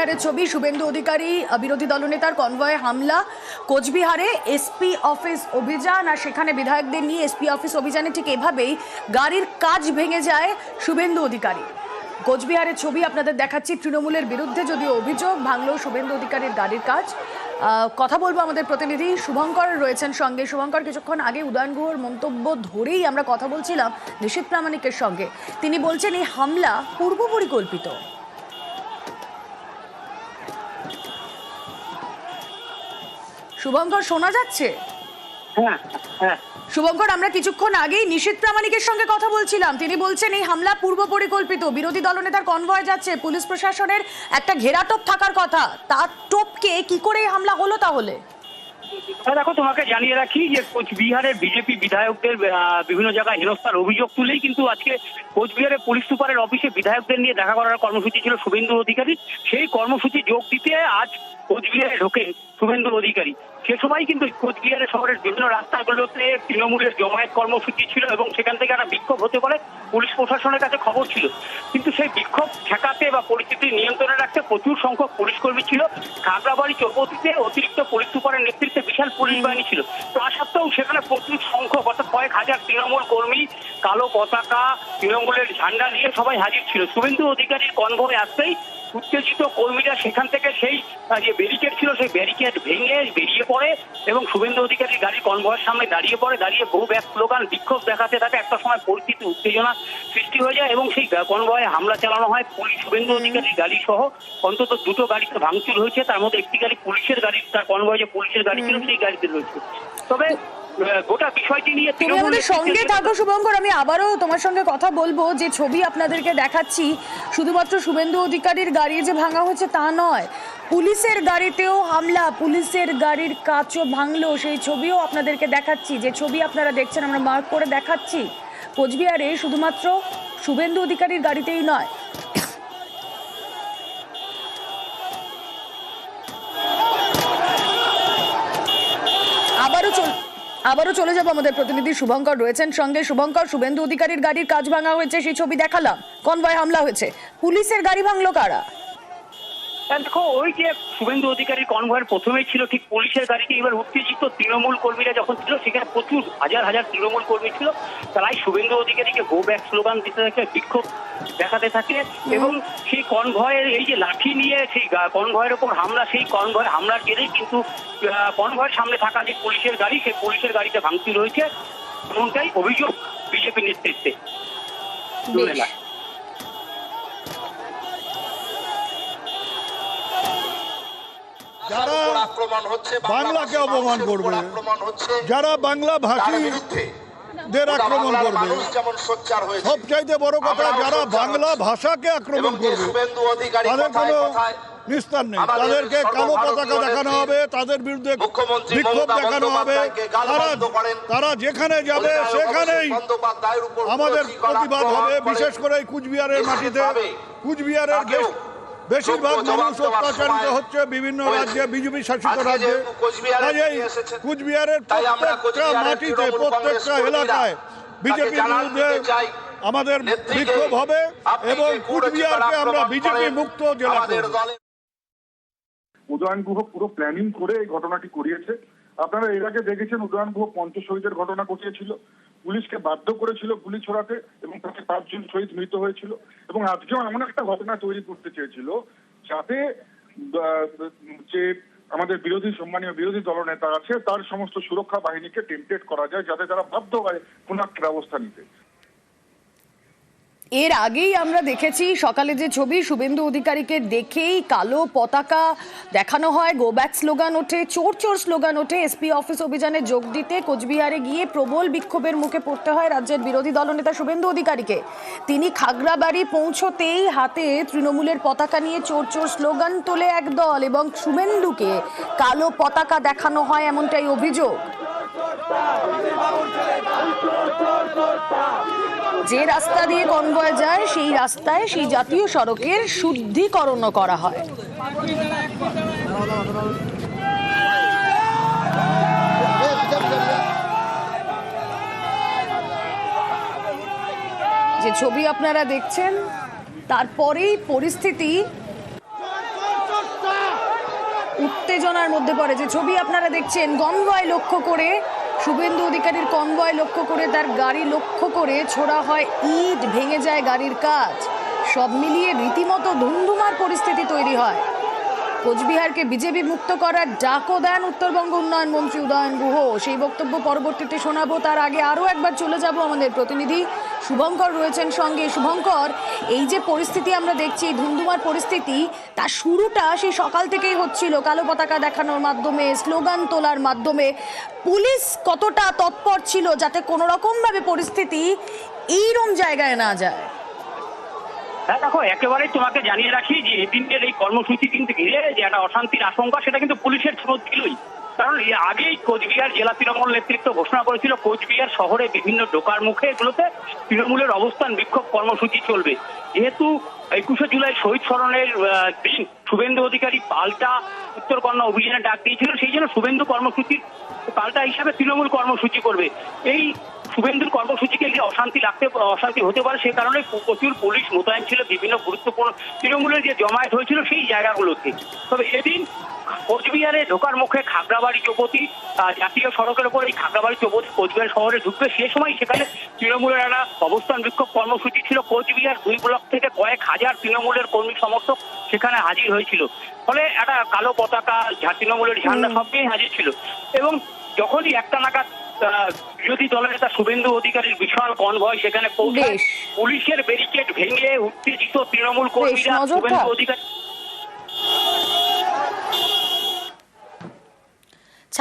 কোচবিহারের ছবি, শুভেন্দু অধিকারী, বিরোধী দলনেতার কনভয়ে হামলা, কোচবিহারে এসপি অফিস অভিযান, আর সেখানে বিধায়কদের নিয়ে এসপি অফিস অভিযানে ঠিক এভাবেই গাড়ির কাজ ভেঙে যায় শুভেন্দু অধিকারী। কোচবিহারের ছবি আপনাদের দেখাচ্ছি তৃণমূলের বিরুদ্ধে যদিও অভিযোগ ভাঙলো শুভেন্দু অধিকারীর গাড়ির কাজ। কথা বলব আমাদের প্রতিনিধি শুভঙ্কর রয়েছেন সঙ্গে। শুভঙ্কর, কিছুক্ষণ আগে উদয়ন গুহর মন্তব্য ধরেই আমরা কথা বলছিলাম নিশীত প্রামাণিকের সঙ্গে। তিনি বলছেন, এই হামলা পূর্ব পরিকল্পিত শুভঙ্কর শোনা যাচ্ছে? হ্যাঁ হ্যাঁ। শুভঙ্কর আমরা কিছুক্ষণ আগেই নিশীত প্রামাণিকের সঙ্গে কথা বলছিলাম। তিনি বলছেন এই হামলা পূর্ব পরিকল্পিত। বিরোধী দলনেতার কনভয় যাচ্ছে। পুলিশ প্রশাসনের একটা ঘেরাটোপ থাকার কথা। তার টোপকে কি করে হামলা হলো তাহলে? হ্যাঁ, দেখো তোমাকে জানিয়ে রাখি যে কোচবিহারের বিজেপি বিধায়কদের বিভিন্ন জায়গায় হেনস্থার অভিযোগ তুলেই কিন্তু আজকে কোচবিহারের পুলিশ সুপারের অফিসে বিধায়কদের নিয়ে দেখা করার কর্মসূচি ছিল শুভেন্দু অধিকারী সেই কর্মসূচি যোগ দিতে আজ কোচবিহারে ঢোকেন শুভেন্দু অধিকারী, সে সময় কিন্তু কোচবিহারের শহরের বিভিন্ন রাস্তাগুলোতে তৃণমূলের জমায়েত কর্মসূচি ছিল এবং সেখান থেকে একটা বিক্ষোভ হতে পারে পুলিশ প্রশাসনের কাছে খবর ছিল। কিন্তু সেই বিক্ষোভ ঠেকাতে বা পরিস্থিতি নিয়ন্ত্রণে রাখতে প্রচুর সংখ্যক পুলিশ কর্মী ছিল। খাগড়াবাড়ি চৌপতিতে অতিরিক্ত পুলিশ সুপারের নেতৃত্বে বিশাল পুলিশ বাহিনী ছিল। তা সত্ত্বেও সেখানে প্রচুর সংখ্যক অর্থাৎ কয়েক হাজার তৃণমূল কর্মী, কালো পতাকা, তৃণমূলের ঝান্ডা নিয়ে সবাই হাজির ছিল। শুভেন্দু অধিকারীর কনভয়ে আসতেই উত্তেজিত কর্মীরা সেখান থেকে সেই যে ব্যারিকেড ছিল সেই ব্যারিকেড ভেঙে বেরিয়ে পড়ে এবং শুভেন্দু অধিকারীর গাড়ি কনভয়ের সামনে দাঁড়িয়ে পড়ে দাঁড়িয়ে বহু ব্যাগ স্লোগান বিক্ষোভ দেখাতে থাকে। একটা সময় পরিস্থিতি উত্তেজনা সৃষ্টি হয়ে যায় এবং সেই কনভয়ে হামলা চালানো হয়। পুলিশ শুভেন্দু অধিকারীর গাড়ি সহ অন্তত দুটো গাড়িতে ভাঙচুর হয়েছে। তার মধ্যে একটি গাড়ি পুলিশের গাড়ি তার কনভয়ে যে পুলিশের গাড়ি ছিল সেই গাড়িতে রয়েছে। তবে গোটা বিষয়টি নিয়ে তুমি আমাদের সঙ্গে থাকো শুভঙ্কর। আমি আবারও তোমার সঙ্গে কথা বলব। যে ছবি আপনাদেরকে দেখাচ্ছি শুধুমাত্র শুভেন্দু অধিকারীর গাড়ি যে ভাঙা হচ্ছে তা নয় পুলিশের গাড়িতেও হামলা পুলিশের গাড়ির কাচও ভাঙলো সেই ছবিও আপনাদেরকে দেখাচ্ছি। যে ছবি আপনারা দেখছেন আমরা মার্ক করে দেখাচ্ছি। কোচবিহারে শুধুমাত্র শুভেন্দু অধিকারীর গাড়িতেই নয় আবারও চল আবারও চলে যাব আমাদের প্রতিনিধি শুভঙ্কর রয়েছেন সঙ্গে। শুভঙ্কর, শুভেন্দু অধিকারীর গাড়ির কাজ ভাঙা হয়েছে, সেই ছবি দেখালাম। কনভয় হামলা হয়েছে। পুলিশের গাড়ি ভাঙলো কারা? দেখো ওই যে শুভেন্দু অধিকারী কনভয়ের প্রথমেই ছিল ঠিক পুলিশের গাড়িতে। এবার উত্তেজিত তৃণমূল কর্মীরা যখন ছিল সেখানে প্রচুর হাজার হাজার তৃণমূল কর্মী ছিল। তারাই শুভেন্দু অধিকারীকে গো ব্যাক স্লোগান দিতে থাকে বিক্ষোভ দেখাতে থাকে। এবং সেই কনভয়ের এই যে লাঠি নিয়ে সেই কনভয়ের ওপর হামলা সেই কনভয় হামলার জেরেই কিন্তু কনভয়ের সামনে থাকা যে পুলিশের গাড়ি সেই পুলিশের গাড়িতে ভাঙচুর হয়েছে। এমনটাই অভিযোগ বিজেপি নেতৃত্বে বেশ। যারা উপর আক্রমণ হচ্ছে বাংলাকে অপমান করবে। যারা বাংলা ভাষী দের আক্রমণ করবে। মানুষ যেমন সোচ্চার হয়েছে সবচাইতে বড় কথা যারা বাংলা হচ্ছি। ভাষাকে আক্রমণ করবে তাদের কোনো নিস্তার নেই। তাদেরকে কালো পতাকা দেখানো হবে তাদের বিরুদ্ধে বিক্ষোভ দেখানো হবে। তারা তারা যেখানে যাবে সেখানেই আমাদের প্রতিবাদ হবে বিশেষ করে কুচবিহারের মাটিতে। কুচবিহারের বেশিরভাগ মানুষ অত্যাচারিত হচ্ছে বিভিন্ন রাজ্যে বিজেপি শাসিত রাজ্যে। কাজেই কুচবিহারের প্রত্যেকটা মাটিতে প্রত্যেকটা এলাকায় বিজেপির বিরুদ্ধে আমাদের বিক্ষোভ হবে এবং কুচবিহারকে আমরা বিজেপি মুক্ত জেলা উদয়ন গুহ পুরো প্ল্যানিং করে এই ঘটনাটি করিয়েছে। আপনারা এর আগে দেখেছেন উদয়ন গুহ পঞ্চ শহীদের ঘটনা ঘটিয়েছিল। পুলিশকে বাধ্য করেছিল গুলি ছড়াতে এবং তাতে পাঁচজন শহীদ মৃত হয়েছিল এবং আজকেও এমন একটা ঘটনা তৈরি করতে চেয়েছিল যাতে যে আমাদের বিরোধী সম্মানীয় বিরোধী দলনেতা আছে, তার সমস্ত সুরক্ষা বাহিনীকে টেম্পটেড করা যায় যাতে তারা বাধ্য হয় কোন একটা ব্যবস্থা নিতে। এর আগেই আমরা দেখেছি সকালে যে ছবি, শুভেন্দু অধিকারীকে দেখেই কালো পতাকা দেখানো হয়। গো ব্যাক স্লোগান ওঠে, চোর চোর স্লোগান ওঠে। এসপি অফিস অভিযানে যোগ দিতে কোচবিহারে গিয়ে প্রবল বিক্ষোভের মুখে পড়তে হয় রাজ্যের বিরোধী দলনেতা শুভেন্দু অধিকারীকে। তিনি খাগড়াবাড়ি পৌঁছতেই হাতে তৃণমূলের পতাকা নিয়ে চোর চোর স্লোগান তোলে একদল এবং শুভেন্দুকে কালো পতাকা দেখানো হয় এমনটাই অভিযোগ। যে রাস্তা দিয়ে কনভয় যায়, সেই রাস্তায় সেই জাতীয় সড়কের শুদ্ধিকরণ করা হয়। যে ছবি আপনারা দেখছেন, তারপরেই পরিস্থিতি উত্তেজনার মধ্যে পড়ে। যে ছবি আপনারা দেখছেন কনভয় লক্ষ্য করে শুভেন্দু অধিকারীর কনভয় লক্ষ্য করে তার গাড়ি লক্ষ্য করে ছোড়া হয় ইট, ভেঙে যায় গাড়ির কাজ। সব মিলিয়ে রীতিমতো ধুমধুমার পরিস্থিতি তৈরি হয়। কোচবিহারকে বিজেপি মুক্ত করার ডাকও দেন উত্তরবঙ্গ উন্নয়ন মন্ত্রী উদয়ন গুহ। সেই বক্তব্য পরবর্তীতে শোনাবো। তার আগে আরও একবার চলে যাব আমাদের প্রতিনিধি শুভঙ্কর রয়েছেন সঙ্গে। শুভঙ্কর, এই যে পরিস্থিতি আমরা দেখছি ধুমধুমার পরিস্থিতি, তার শুরুটা সেই সকাল থেকেই হচ্ছিল কালো পতাকা দেখানোর মাধ্যমে, স্লোগান তোলার মাধ্যমে। পুলিশ কতটা তৎপর ছিল যাতে কোনো রকমভাবে পরিস্থিতি এইরম জায়গায় না যায়? হ্যাঁ দেখো একেবারেই তোমাকে জানিয়ে রাখি যে এদিনের এই কর্মসূচি কিন্তু ঘিরে যে একটা অশান্তির আশঙ্কা, সেটা কিন্তু পুলিশের স্রোত ছিলই কারণ এর আগেই কোচবিহার জেলা তৃণমূল নেতৃত্ব ঘোষণা করেছিল, কোচবিহার শহরে বিভিন্ন ঢোকার মুখে এগুলোতে তৃণমূলের অবস্থান বিক্ষোভ কর্মসূচি চলবে। যেহেতু একুশে জুলাই শহীদ স্মরণের দিন, শুভেন্দু অধিকারী পাল্টা উত্তরকন্যা অভিযানে ডাক দিয়েছিল, সেই জন্য শুভেন্দু কর্মসূচির পাল্টা হিসাবে তৃণমূল কর্মসূচি করবে। এই শুভেন্দুর কর্মসূচিকে যে অশান্তি লাগতে অশান্তি হতে পারে সে কারণে প্রচুর পুলিশ মোতায়েন ছিল বিভিন্ন গুরুত্বপূর্ণ তৃণমূলের যে জমায়েত হয়েছিল সেই জায়গাগুলোতে। তবে এদিন কোচবিহারে ঢোকার মুখে খাগড়াবাড়ি চৌপতি জাতীয় সড়কের উপর এই খাগড়াবাড়ি চৌপতি কোচবিহার শহরে ঢুকবে। সে সময় সেখানে তৃণমূলের একটা অবস্থান বিক্ষোভ কর্মসূচি ছিল। কোচবিহার দুই ব্লক থেকে কয়েক হাজার তৃণমূলের কর্মী সমর্থক সেখানে হাজির হয়েছিল। ফলে একটা কালো পতাকা তৃণমূলের ঝান্ডা সব নিয়েই হাজির ছিল। এবং যখনই একটা নাগাদ বিরোধী দলের নেতা শুভেন্দু অধিকারীর বিশাল কনভয় সেখানে পৌঁছায় পুলিশের ব্যারিকেড ভেঙে উত্তেজিত তৃণমূল কর্মীরা শুভেন্দু। অধিকারী